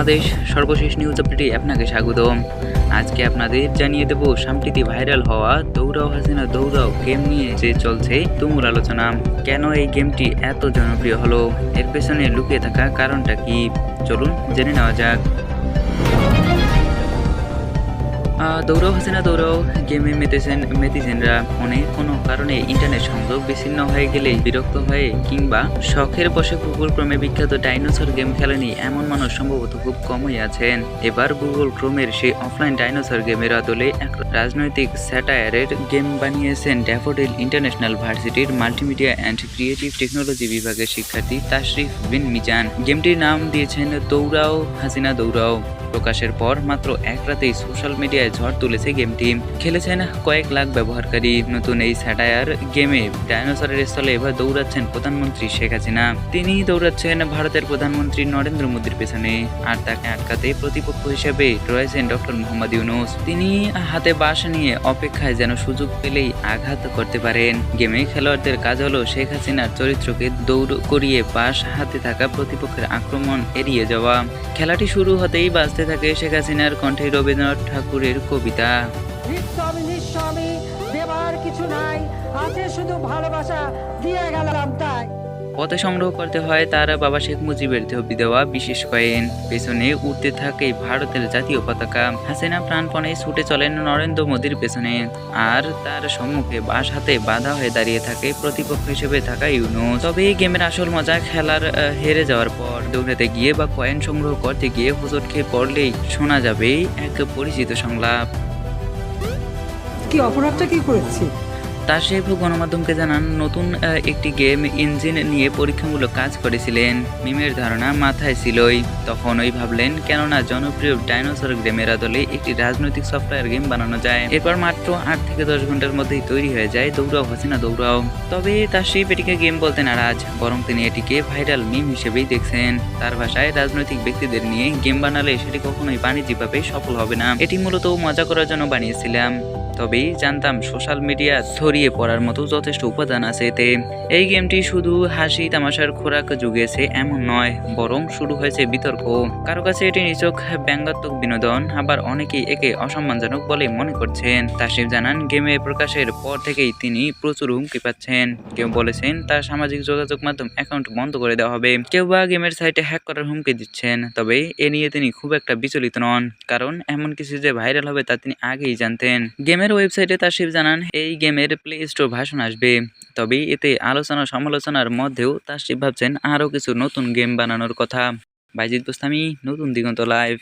বাংলাদেশ সর্বশেষ নিউজ আপডেটে আপনাকে স্বাগতম। আজকে আপনাদের জানিয়ে দেব সাম্প্রতি ভাইরাল হওয়া দৌড়াও হাসিনা দৌড়াও গেম নিয়ে যে চলছে তুমুল আলোচনা। কেন এই গেমটি এত জনপ্রিয় হলো? এর পেছনে লুকিয়ে থাকা কারণটা কি? চলুন জেনে নেওয়া যাক। দৌড়াও হাসিনা দৌড়াও গেমে মেতেছেন, মেতেছেনরা। ফোনে কোনো কারণে ইন্টারনেট সংযোগ বিচ্ছিন্ন হয়ে গেলে বিরক্ত হয়ে কিংবা শখের বসে গুগল ক্রমে বিখ্যাত ডাইনোসর গেম খেলেনি এমন মানুষ সম্ভবত খুব কমই আছেন। এবার গুগল ক্রোমের সেই অফলাইন ডাইনোসর গেমের আদলে এক রাজনৈতিক স্যাটায়ারের গেম বানিয়েছেন ড্যাফোডিল ইন্টারন্যাশনাল ভার্সিটির মাল্টিমিডিয়া অ্যান্ড ক্রিয়েটিভ টেকনোলজি বিভাগের শিক্ষার্থী তাশরিফ বিন মিজান। গেমটির নাম দিয়েছেন দৌড়াও, হাসিনা দৌড়াও। প্রকাশের পর মাত্র এক রাতেই সোশ্যাল মিডিয়ায় ঝড় তুলেছে গেমটি। খেলেছেন কয়েক লাখ ব্যবহারকারী। নতুন এই স্যাটায়ার গেমে ডাইনোসরের স্থলে এবার দৌড়াচ্ছেন প্রধানমন্ত্রী শেখ হাসিনা। তিনি দৌড়াচ্ছেন ভারতের প্রধানমন্ত্রী নরেন্দ্র মোদীর পেছনে। আর তাকে আটকাতে প্রতিপক্ষ হিসেবে রয়েছেন ডক্টর মোহাম্মদ ইউনুস। তিনি হাতে বাস নিয়ে অপেক্ষায় যেন সুযোগ পেলেই আঘাত করতে পারেন। গেমে খেলোয়াড়দের কাজ হলো শেখ হাসিনার চরিত্রকে দৌড় করিয়ে বাস হাতে থাকা প্রতিপক্ষের আক্রমণ এড়িয়ে যাওয়া। খেলাটি শুরু হতেই বাজতে থাকে শেখ হাসিনার কণ্ঠে রবীন্দ্রনাথ ঠাকুরের কবিতা। নিত্য আমি নিঃস্ব আমি দেবার কিছু নাই, আছে শুধু ভালোবাসা, দিয়ে তাই পথে সংগ্রহ করতে হয় তার বাবা শেখ মুজিবের ছবি দেওয়া, বিশেষ কয়েন পেছনে উঠতে থাকে ভারতের জাতীয় পতাকা। হাসিনা প্রাণপণে ছুটে চলেন নরেন্দ্র মোদীর পেছনে। আর তার সম্মুখে বাস হাতে বাধা হয়ে দাঁড়িয়ে থাকে প্রতিপক্ষ হিসেবে থাকা ইউনো তবে এই গেমের আসল মজা খেলার হেরে যাওয়ার পর। দৌড়াতে গিয়ে বা কয়েন সংগ্রহ করতে গিয়ে হোঁচট খেয়ে পড়লেই শোনা যাবে এক পরিচিত সংলাপ। কি অপরাধটা কি করেছি? তাশেফ গণমাধ্যমকে জানান, নতুন একটি গেম ইঞ্জিন নিয়ে পরীক্ষামূলক কাজ করেছিলেন। মিমের ধারণা মাথায় ছিলই। তখন ওই ভাবলেন, কেননা জনপ্রিয় ডাইনোসর গেমের আদলে একটি রাজনৈতিক সফটওয়্যার গেম বানানো যায়। এরপর মাত্র আট থেকে দশ ঘণ্টার মধ্যেই তৈরি হয়ে যায় দৌড়াও, হাসিনা দৌড়াও। তবে তাশেফ এটিকে গেম বলতে নারাজ, বরং তিনি এটিকে ভাইরাল মিম হিসেবেই দেখছেন। তার ভাষায়, রাজনৈতিক ব্যক্তিদের নিয়ে গেম বানালে সেটি কখনোই বাণিজ্যিকভাবে সফল হবে না। এটি মূলত মজা করার জন্য বানিয়েছিলাম। তবেই জানতাম সোশ্যাল মিডিয়া ছড়িয়ে পড়ার মতো যথেষ্ট উপাদান আছে এতে। এই গেমটি শুধু হাসি তামাশার খোরাক জুগিয়েছে এমন নয়, বরং শুরু হয়েছে বিতর্ক। কারও কাছে এটি নিচক ব্যঙ্গাত্মক বিনোদন, আবার অনেকেই একে অসম্মানজনক বলে মনে করছেন। তাসিফ জানান, গেমে প্রকাশের পর থেকেই তিনি প্রচুর হুমকি পাচ্ছেন। কেউ বলেছেন, তার সামাজিক যোগাযোগ মাধ্যম অ্যাকাউন্ট বন্ধ করে দেওয়া হবে। কেউ বা গেমের সাইটে হ্যাক করার হুমকি দিচ্ছেন, তবে এ নিয়ে তিনি খুব একটা বিচলিত নন। কারণ এমন কিছু যে ভাইরাল হবে তা তিনি আগেই জানতেন। গেমের ওয়েবসাইটে তাসিফ জানান, এই গেমের প্লে স্টোর ভাষণ আসবে। তবে এতে আলোচনা সমালোচনার মধ্যেও তাসিফ ভাবছেন আরও কিছু নতুন গেম বানানোর কথা। বাইজিৎ বোস্তামি নতুন দিগন্ত লাইভ